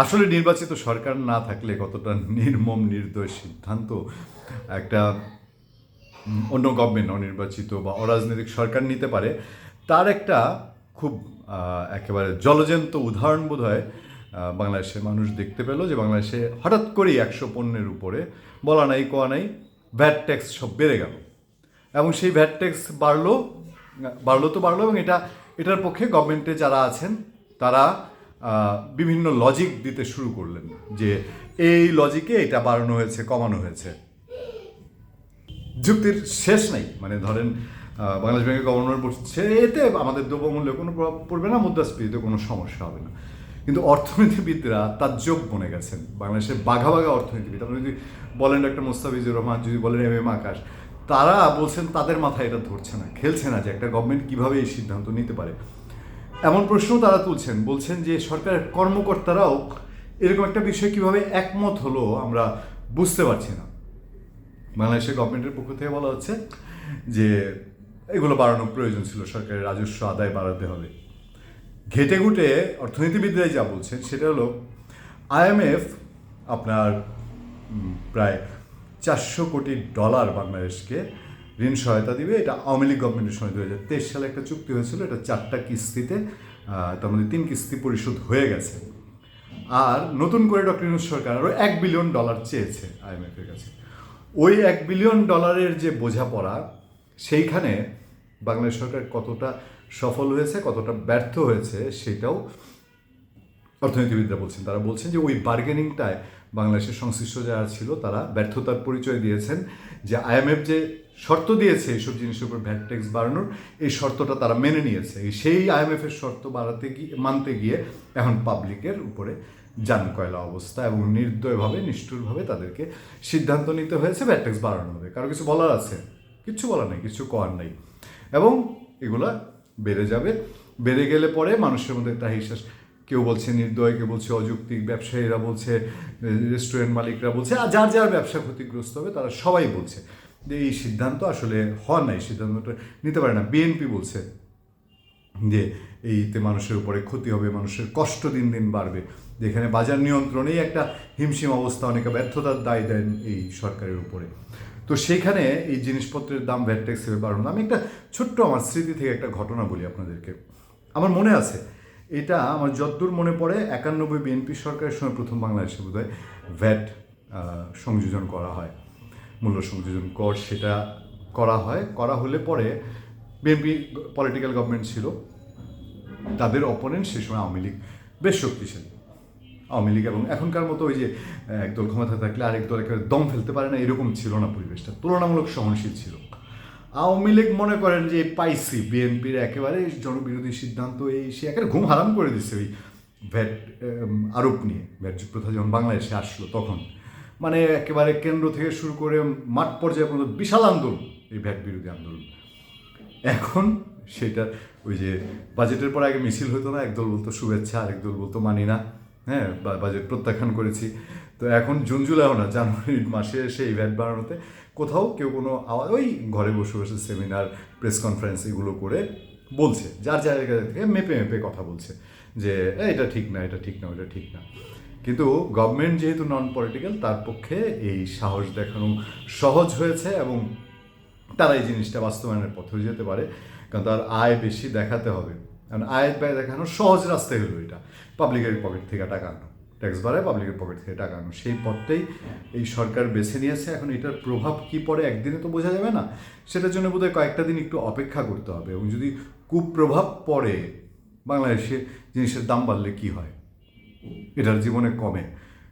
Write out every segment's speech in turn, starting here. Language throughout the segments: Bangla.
আসলে নির্বাচিত সরকার না থাকলে কতটা নির্মম, নির্দয় সিদ্ধান্ত একটা অন্য গভর্নমেন্ট অনির্বাচিত বা অরাজনৈতিক সরকার নিতে পারে, তার একটা খুব একেবারে জলজন্ত উদাহরণ বোধ হয় বাংলাদেশের মানুষ দেখতে পেল যে বাংলাদেশে হঠাৎ করেই একশো পণ্যের উপরে বলা নাই, কোয়া নাই ভ্যাট ট্যাক্স সব বেড়ে গেল। এবং সেই ভ্যাট ট্যাক্স বাড়লো বাড়লো তো বাড়লো এবং এটা, এটার পক্ষে গভর্নমেন্টে যারা আছেন, তারা বিভিন্ন লজিক দিতে শুরু করলেন যে এই লজিকে এটা বাড়ানো হয়েছে, কমানো হয়েছে। যুক্তির শেষ নাই। মানে ধরেন বাংলাদেশ ব্যাংকের গভর্নর বলছে, এতে আমাদের দ্রব্যমূল্যে কোনো প্রভাব পড়বে না, মুদ্রাস্ফীতিতে কোনো সমস্যা হবে না। কিন্তু অর্থনীতিবিদরা তাজ্জব বনে গেছেন। বাংলাদেশের বাঘা বাঘা অর্থনীতিবিদ, আপনি যদি বলেন একটা মোস্তাফিজুর রহমান, যদি বলেন এম এম আকাশ, তারা বলছেন তাদের মাথায় এটা ধরছে না, খেলছে না যে একটা গভর্নমেন্ট কীভাবে এই সিদ্ধান্ত নিতে পারে। এমন প্রশ্ন তারা তুলছেন, বলছেন যে সরকারের কর্মকর্তারাও এরকম একটা বিষয় কীভাবে একমত হলো আমরা বুঝতে পারছি না। বাংলাদেশের গভর্নমেন্টের পক্ষ থেকে বলা হচ্ছে যে এগুলো বাড়ানোর প্রয়োজন ছিল সরকারের রাজস্ব আদায় বাড়াতে হবে। ঘেটে ঘুটে অর্থনীতিবিদরাই যা বলছেন সেটা হলো আইএমএফ আপনার প্রায় চারশো কোটি ডলার বাংলাদেশকে ঋণ সহায়তা দিবে। এটা আওয়ামী লীগ গভর্নমেন্টের সময় দু হাজার তেইশ সালে একটা চুক্তি হয়েছিল। এটা চারটা কিস্তিতে তার মধ্যে তিন কিস্তি পরিশোধ হয়ে গেছে। আর নতুন করে ডক্টর ইউনুস সরকার আরও এক বিলিয়ন ডলার চেয়েছে আইএমএফের কাছে। ওই এক বিলিয়ন ডলারের যে বোঝাপড়া, সেইখানে বাংলাদেশ সরকার কতটা সফল হয়েছে, কতটা ব্যর্থ হয়েছে, সেটাও অর্থনীতিবিদরা বলছেন। তারা বলছেন যে ওই বার্গেনিংটায় বাংলাদেশের সংশ্লিষ্ট যারা ছিল, তারা ব্যর্থতার পরিচয় দিয়েছেন যে আইএমএফ যে শর্ত দিয়েছে এইসব জিনিসের উপর ভ্যাট ট্যাক্স বাড়ানোর। এই শর্তটা তারা মেনে নিয়েছে। সেই আইএমএফের শর্ত বাড়াতে গিয়ে, মানতে গিয়ে এখন পাবলিকের উপরে যান কয়লা অবস্থা এবং নির্দয়ভাবে, নিষ্ঠুরভাবে তাদেরকে সিদ্ধান্ত নিতে হয়েছে ভ্যাট ট্যাক্স বাড়ানো হবে কারও কিছু বলার আছে? কিচ্ছু বলার নেই, কিছু করার নেই। এবং এগুলা বেড়ে যাবে। বেড়ে গেলে পরে মানুষের মধ্যে একটা হিসাস। কেউ বলছে নির্দয়, কেউ বলছে অযৌক্তিক, ব্যবসায়ীরা বলছে, রেস্টুরেন্ট মালিকরা বলছে, আর যার যার ব্যবসা ক্ষতিগ্রস্ত হবে তারা সবাই বলছে। যে এই সিদ্ধান্ত আসলে হওয়ার নাই সিদ্ধান্তটা নিতে পারে না। বিএনপি বলছে যে এইতে মানুষের উপরে ক্ষতি হবে, মানুষের কষ্ট দিন দিন বাড়বে। যেখানে বাজার নিয়ন্ত্রণেই একটা হিমশিম অবস্থা, অনেকে ব্যর্থতার দায় দেন এই সরকারের উপরে। তো সেখানে এই জিনিসপত্রের দাম ভ্যাট ট্যাক্স হিসেবে বাড়ানো। আমি একটা ছোট্ট আমার স্মৃতি থেকে একটা ঘটনা বলি আপনাদেরকে। আমার মনে আছে, এটা আমার যতদূর মনে পড়ে, একানব্বই বিএনপি সরকারের সময় প্রথম বাংলাদেশে বোধহয় ভ্যাট সংযোজন করা হয়। মূল্য সংযোজন কর সেটা করা হয়। করা হলে পরে বিএনপি পলিটিক্যাল গভর্নমেন্ট ছিল। তাদের অপোনেন্ট সে সময় আওয়ামী লীগ বেশ শক্তিশালী। আওয়ামী লীগ এবং এখনকার মতো ওই যে একদল ক্ষমতা থাকলে আরেক দল একেবারে দম ফেলতে পারে না, এরকম ছিল না পরিবেশটা। তুলনামূলক সহনশীল ছিল। আওয়ামী লীগ মনে করেন যে পাইসি বিএনপির একেবারে জনবিরোধী সিদ্ধান্ত এই সে একেবারে ঘুম হারাম করে দিচ্ছে ওই ভ্যাট আরোপ নিয়ে। ভ্যাট প্রথা যখন বাংলাদেশে আসলো তখন। মানে একেবারে কেন্দ্র থেকে শুরু করে মাঠ পর্যায়ে পর্যন্ত বিশাল আন্দোলন, এই ভ্যাট বিরোধী আন্দোলন। এখন সেটা ওই যে বাজেটের পর আগে মিছিল হতো না, একদল বলতো শুভেচ্ছা, আরেক দল বলতো মানি না হ্যাঁ বাজেট প্রত্যাখ্যান করেছি। তো এখন জুন জুলাইও না জানুয়ারি মাসে এসে এই ভ্যাট বাড়ানোতে কোথাও কেউ কোনো আওয়াজ, ওই ঘরে বসে বসে সেমিনার, প্রেস কনফারেন্স এগুলো করে বলছে, যার জায়গা থেকে মেপে মেপে কথা বলছে যে এটা ঠিক না, এটা ঠিক না ওটা ঠিক না। কিন্তু গভর্নমেন্ট যেহেতু নন পলিটিক্যাল তার পক্ষে এই সাহস দেখানো সহজ হয়েছে এবং তারা এই জিনিসটা বাস্তবায়নের পথেও যেতে পারে। কারণ তার আয় বেশি দেখাতে হবে। কারণ আয়ের ব্যয় দেখানো সহজ রাস্তাই হলো এটা। পাবলিকের পকেট থেকে টাকা আনো। ট্যাক্স বাড়ায় পাবলিকের পকেট থেকে টাকা আনো। সেই পথটাই এই সরকার বেছে নিয়েছে। এখন এটার প্রভাব কি পড়ে একদিনে তো বোঝা যাবে না। সেটার জন্য বোধহয় কয়েকটা দিন একটু অপেক্ষা করতে হবে। এবং যদি কুপ্রভাব পড়ে, বাংলাদেশে জিনিসের দাম বাড়লে কি হয়? এটার জীবনে কমে।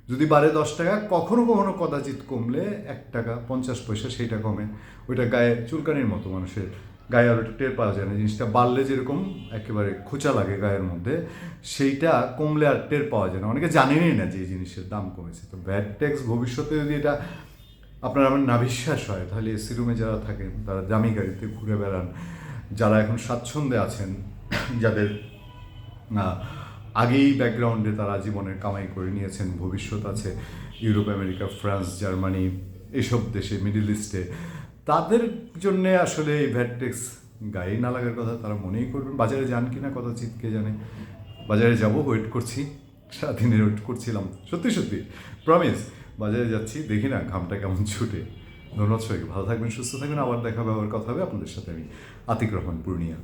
যদি বাড়ে দশ টাকা, কখনো কখনো কদাচিৎ কমলে এক টাকা, পঞ্চাশ পয়সা সেইটা কমে। ওইটা গায়ে চুলকানির মতো মানুষের। গায়ে আরও টের পাওয়া যায় না জিনিসটা। বাড়লে যেরকম একেবারে খোঁচা লাগে গায়ের মধ্যে, সেইটা কমলে আর টের পাওয়া যায় না। অনেকে জানেনই না যে এই জিনিসের দাম কমেছে। তো ভ্যাট ট্যাক্স ভবিষ্যতে যদি এটা আপনার আমার না বিশ্বাস হয়, তাহলে এসি রুমে যারা থাকেন, তারা দামি গাড়িতে ঘুরে বেড়ান। যারা এখন স্বাচ্ছন্দ্যে আছেন, যাদের আগেই ব্যাকগ্রাউন্ডে তারা জীবনের কামাই করে নিয়েছেন, ভবিষ্যৎ আছে ইউরোপ আমেরিকা ফ্রান্স জার্মানি এসব দেশে মিডিল ইস্টে তাদের জন্য আসলে এই ভ্যাট ট্যাক্স গায়ে না লাগার কথা তারা মনেই করবেন। বাজারে যান কি না কথা চিৎকে জানে। বাজারে যাব ওয়েট করছি। সারাদিনে ওয়েট করছিলাম। সত্যি সত্যি। প্রমিস বাজারে যাচ্ছি, দেখি না ঘামটা কেমন ছুটে। ধন্যবাদ সবাইকে। ভালো থাকবেন, সুস্থ থাকবেন। আবার দেখা হবে, আবার কথা হবে। আপনাদের সাথে আমি আতিক রহমান, পূর্ণিয়া।